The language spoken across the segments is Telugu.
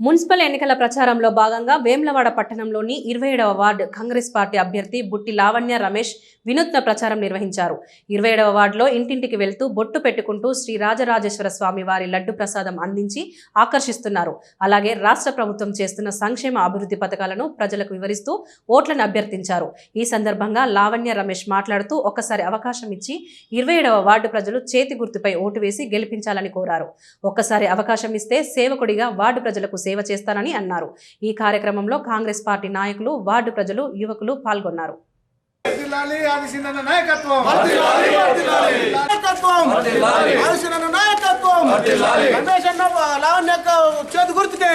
మున్సిపల్ ఎన్నికల ప్రచారంలో భాగంగా వేములవాడ పట్టణంలోని ఇరవై ఏడవ వార్డు కాంగ్రెస్ పార్టీ అభ్యర్థి బుట్టి లావణ్య రమేష్ వినూత్న ప్రచారం నిర్వహించారు. ఇరవై ఏడవ వార్డులో ఇంటింటికి వెళ్తూ బొట్టు పెట్టుకుంటూ శ్రీ రాజరాజేశ్వర స్వామి వారి లడ్డు ప్రసాదం అందించి ఆకర్షిస్తున్నారు. అలాగే రాష్ట్ర ప్రభుత్వం చేస్తున్న సంక్షేమ అభివృద్ధి పథకాలను ప్రజలకు వివరిస్తూ ఓట్లను అభ్యర్థించారు. ఈ సందర్భంగా లావణ్య రమేష్ మాట్లాడుతూ ఒక్కసారి అవకాశం ఇచ్చి ఇరవై ఏడవ వార్డు ప్రజలు చేతి గుర్తుపై ఓటు వేసి గెలిపించాలని కోరారు. ఒక్కసారి అవకాశం ఇస్తే సేవకుడిగా వార్డు ప్రజలకు సేవ చేస్తానని అన్నారు. ఈ కార్యక్రమంలో కాంగ్రెస్ పార్టీ నాయకులు వార్డు ప్రజలు యువకులు పాల్గొన్నారు. చేతి గుర్తుకే.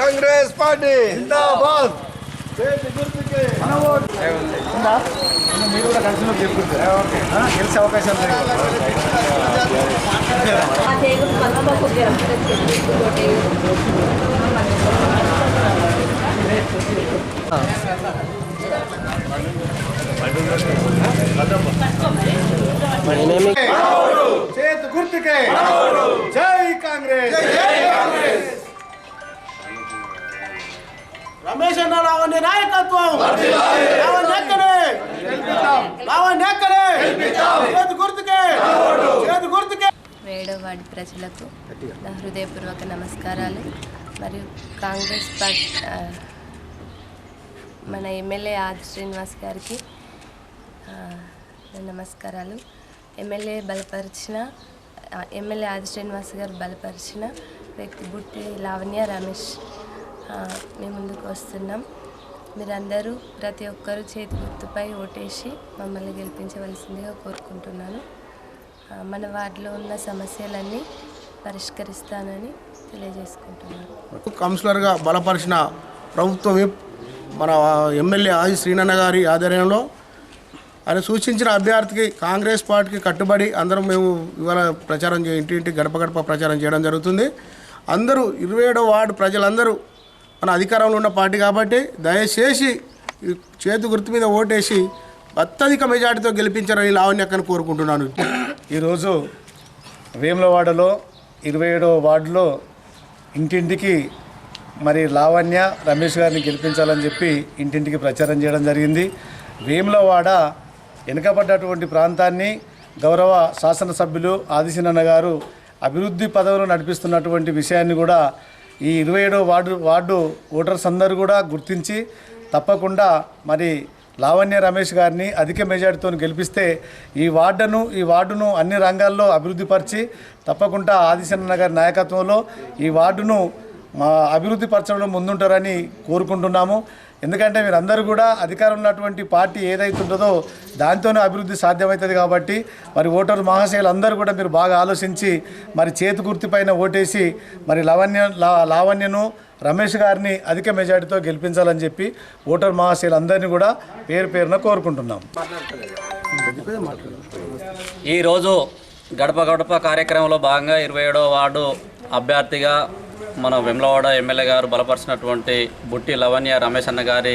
కాంగ్రెస్ పార్టీ. జిందాబాద్ మీరు కూడా కలిసి చెప్పుకుంటారు గెలిచే అవకాశం చేతు గుర్తుకే జై రమేష్ నాయకత్వం. ఎక్కడే? ఎక్కడే? చేతి గుర్తుకే. చేతి గుర్తుకే. వేడో వార్డు ప్రజలకు నా హృదయపూర్వక నమస్కారాలు. మరియు కాంగ్రెస్ పార్టీ మన ఎమ్మెల్యే ఆది శ్రీనివాస్ గారికి నమస్కారాలు. ఎమ్మెల్యే బలపరిచిన ఎమ్మెల్యే ఆది శ్రీనివాస్ గారు బలపరిచిన వ్యక్తి బుట్టి లావణ్య రమేష్. మేము ముందుకు వస్తున్నాం. మీరందరూ ప్రతి ఒక్కరూ చేతి గుర్తుపై ఓటేసి మమ్మల్ని గెలిపించవలసిందిగా కోరుకుంటున్నాను. మన వార్డులో ఉన్న సమస్యలన్నీ పరిష్కరిస్తానని తెలియజేసుకుంటున్నాను. కౌన్సిలర్గా బలపరిచిన ప్రభుత్వం మన ఎమ్మెల్యే ఆది శ్రీనన్న గారి ఆధ్వర్యంలో ఆయన సూచించిన అభ్యర్థికి కాంగ్రెస్ పార్టీకి కట్టుబడి అందరం మేము ఇవాళ ప్రచారం ఇంటింటి ఇంటి గడప గడప ప్రచారం చేయడం జరుగుతుంది. అందరూ ఇరవై ఏడో వార్డు ప్రజలందరూ మన అధికారంలో ఉన్న పార్టీ కాబట్టి దయచేసి చేతి గుర్తు మీద ఓటేసి అత్యధిక మెజార్టీతో గెలిపించారని లావణ్యక్కని కోరుకుంటున్నాను. ఈరోజు వేములవాడలో ఇరవై ఏడవ వార్డులో ఇంటింటికి మరి లావణ్య రమేష్ గారిని గెలిపించాలని చెప్పి ఇంటింటికి ప్రచారం చేయడం జరిగింది. వేములవాడ వెనుకబడ్డటువంటి ప్రాంతాన్ని గౌరవ శాసనసభ్యులు ఆదిశనన్న గారు అభివృద్ధి పదవులు నడిపిస్తున్నటువంటి విషయాన్ని కూడా ఈ ఇరవై ఏడో వార్డు వార్డు ఓటర్స్ అందరూ కూడా గుర్తించి తప్పకుండా మరి లావణ్య రమేష్ గారిని అధిక మెజార్టీతో గెలిపిస్తే ఈ వార్డును ఈ వార్డును అన్ని రంగాల్లో అభివృద్ధిపరిచి తప్పకుండా ఆదిశన్న గారి నాయకత్వంలో ఈ వార్డును మా అభివృద్ధి పరచడంలో ముందుంటారని కోరుకుంటున్నాము. ఎందుకంటే మీరందరూ కూడా అధికారం ఉన్నటువంటి పార్టీ ఏదైతే ఉంటుందో దాంతోనే అభివృద్ధి సాధ్యమవుతుంది కాబట్టి మరి ఓటరు మహాశయులు అందరూ కూడా మీరు బాగా ఆలోచించి మరి చేతి గుర్తుపైన ఓటేసి మరి లావణ్య లావణ్యను రమేష్ గారిని అధిక మెజార్టీతో గెలిపించాలని చెప్పి ఓటర్ మహాశయులు అందరినీ కూడా పేరు పేరున కోరుకుంటున్నాం. ఈరోజు గడప గడప కార్యక్రమంలో భాగంగా ఇరవై ఏడవ వార్డు అభ్యర్థిగా మన వెమ్లవాడ ఎమ్మెల్యే గారు బలపరిచినటువంటి బుట్టి లవణ్య రమేష్ అన్న గారి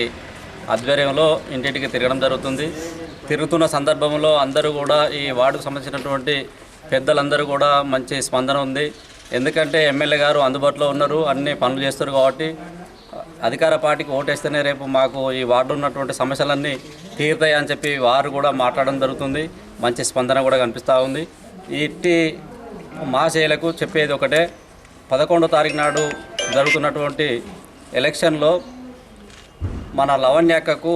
ఆధ్వర్యంలో ఇంటింటికి తిరగడం జరుగుతుంది. తిరుగుతున్న సందర్భంలో అందరూ కూడా ఈ వార్డుకు సంబంధించినటువంటి పెద్దలందరూ కూడా మంచి స్పందన ఉంది. ఎందుకంటే ఎమ్మెల్యే గారు అందుబాటులో ఉన్నారు అన్ని పనులు చేస్తారు కాబట్టి అధికార పార్టీకి ఓటేస్తేనే రేపు మాకు ఈ వార్డు ఉన్నటువంటి సమస్యలన్నీ తీరుతాయి అని చెప్పి వారు కూడా మాట్లాడడం జరుగుతుంది. మంచి స్పందన కూడా కనిపిస్తూ ఉంది. ఇట్టి మహాశయులకు చెప్పేది ఒకటే పదకొండో తారీఖు నాడు జరుగుతున్నటువంటి ఎలక్షన్లో మన లవణ్యక్కకు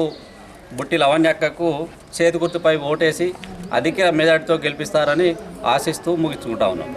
బుట్టి లవణ్యక్కకు చేతి గుర్తుపై ఓటేసి అధిక మెజార్టీతో గెలిపిస్తారని ఆశిస్తూ ముగించుకుంటా ఉన్నాం.